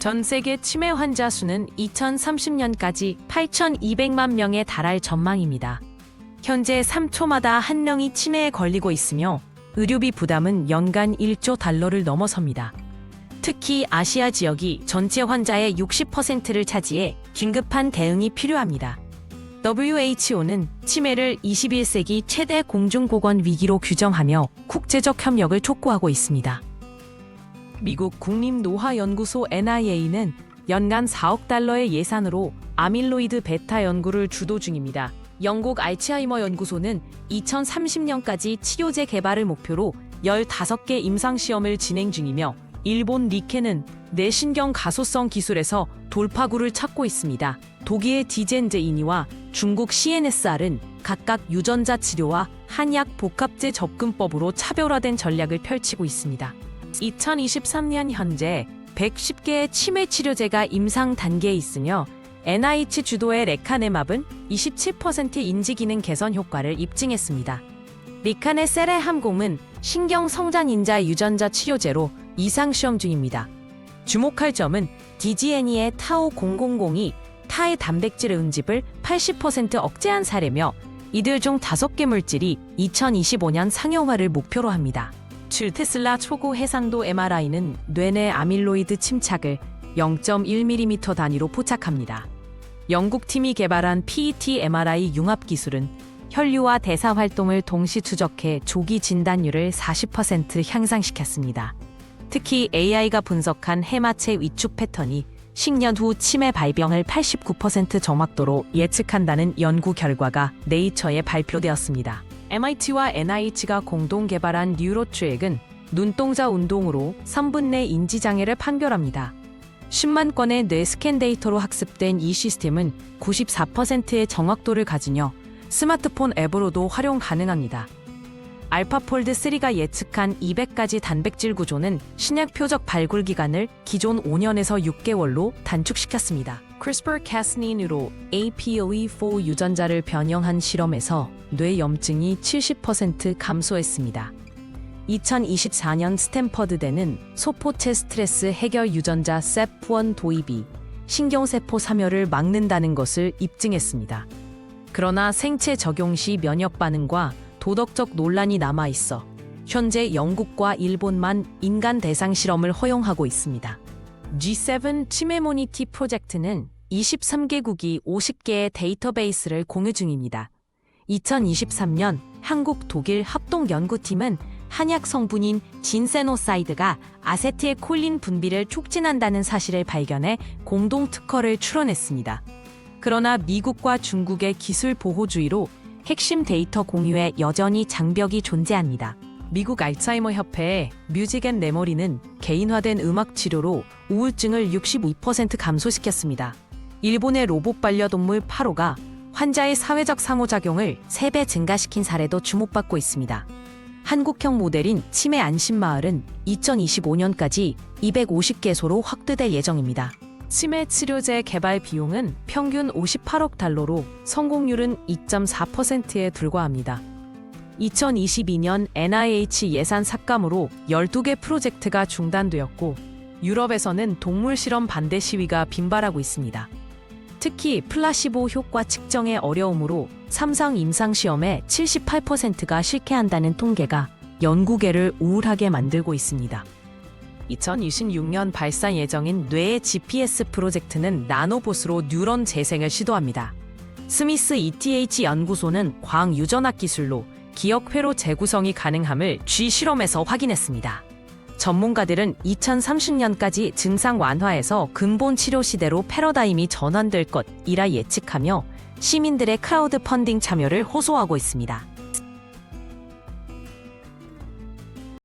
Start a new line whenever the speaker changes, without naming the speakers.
전 세계 치매 환자 수는 2030년까지 8,200만 명에 달할 전망입니다. 현재 3초마다 한 명이 치매에 걸리고 있으며 의료비 부담은 연간 1조 달러를 넘어섭니다. 특히 아시아 지역이 전체 환자의 60%를 차지해 긴급한 대응이 필요합니다. WHO는 치매를 21세기 최대 공중보건 위기로 규정하며 국제적 협력을 촉구하고 있습니다. 미국 국립노화연구소 NIA는 연간 4억 달러의 예산으로 아밀로이드 베타 연구를 주도 중입니다. 영국 알츠하이머 연구소는 2030년까지 치료제 개발을 목표로 15개 임상시험을 진행 중이며 일본 리케는 뇌신경 가소성 기술에서 돌파구를 찾고 있습니다. 독일의 디젠제이니와 중국 CNSR은 각각 유전자 치료와 한약 복합제 접근법으로 차별화된 전략을 펼치고 있습니다. 2023년 현재 110개의 치매 치료제가 임상 단계에 있으며 NIH 주도의 레카네맙은 27% 인지 기능 개선 효과를 입증했습니다. 리칸의 세레함곰은 신경 성장 인자 유전자 치료제로 이상 시험 중입니다. 주목할 점은 DGNE의 타오 000이 타의 단백질 응집을 80% 억제한 사례며 이들 중 5개 물질이 2025년 상용화를 목표로 합니다. 줄 테슬라 초고 해상도 MRI는 뇌내 아밀로이드 침착을 0.1mm 단위로 포착합니다. 영국 팀이 개발한 PET MRI 융합 기술은 혈류와 대사 활동을 동시 추적해 조기 진단율을 40% 향상시켰습니다. 특히 AI가 분석한 해마체 위축 패턴이 10년 후 치매 발병을 89% 정확도로 예측한다는 연구 결과가 네이처에 발표되었습니다. MIT와 NIH가 공동 개발한 뉴로트랙은 눈동자 운동으로 3분 내 인지장애를 판별합니다. 10만 건의 뇌 스캔 데이터로 학습된 이 시스템은 94%의 정확도를 가지며 스마트폰 앱으로도 활용 가능합니다. 알파폴드 3가 예측한 200가지 단백질 구조는 신약 표적 발굴 기간을 기존 5년에서 6개월로 단축시켰습니다. CRISPR-Cas9으로 APOE4 유전자를 변형한 실험에서 뇌 염증이 70% 감소했습니다. 2024년 스탠퍼드대는 소포체 스트레스 해결 유전자 SEP1 도입이 신경세포 사멸을 막는다는 것을 입증했습니다. 그러나 생체 적용 시 면역 반응과 도덕적 논란이 남아 있어 현재 영국과 일본만 인간 대상 실험을 허용하고 있습니다. G7 치매 모니티 프로젝트는 23개국이 50개의 데이터베이스를 공유 중입니다. 2023년 한국 독일 합동 연구팀은 한약 성분인 진세노사이드가 아세트일콜린 분비를 촉진한다는 사실을 발견해 공동 특허를 출원했습니다. 그러나 미국과 중국의 기술 보호주의로 핵심 데이터 공유에 여전히 장벽이 존재합니다. 미국 알츠하이머 협회의 뮤직 앤 메모리는 개인화된 음악 치료로 우울증을 62% 감소시켰습니다. 일본의 로봇 반려동물 파로가 환자의 사회적 상호작용을 3배 증가시킨 사례도 주목받고 있습니다. 한국형 모델인 치매 안심마을은 2025년까지 250개소로 확대될 예정입니다. 치매 치료제 개발 비용은 평균 58억 달러로 성공률은 2.4%에 불과합니다. 2022년 NIH 예산 삭감으로 12개 프로젝트가 중단되었고 유럽에서는 동물 실험 반대 시위가 빈발하고 있습니다. 특히 플라시보 효과 측정의 어려움으로 삼상 임상 시험의 78%가 실패한다는 통계가 연구계를 우울하게 만들고 있습니다. 2026년 발사 예정인 뇌의 GPS 프로젝트는 나노봇으로 뉴런 재생을 시도합니다. 스미스 ETH 연구소는 광 유전학 기술로 기억 회로 재구성이 가능함을 쥐 실험에서 확인했습니다. 전문가들은 2030년까지 증상 완화에서 근본 치료 시대로 패러다임이 전환될 것이라 예측하며 시민들의 크라우드 펀딩 참여를 호소하고 있습니다.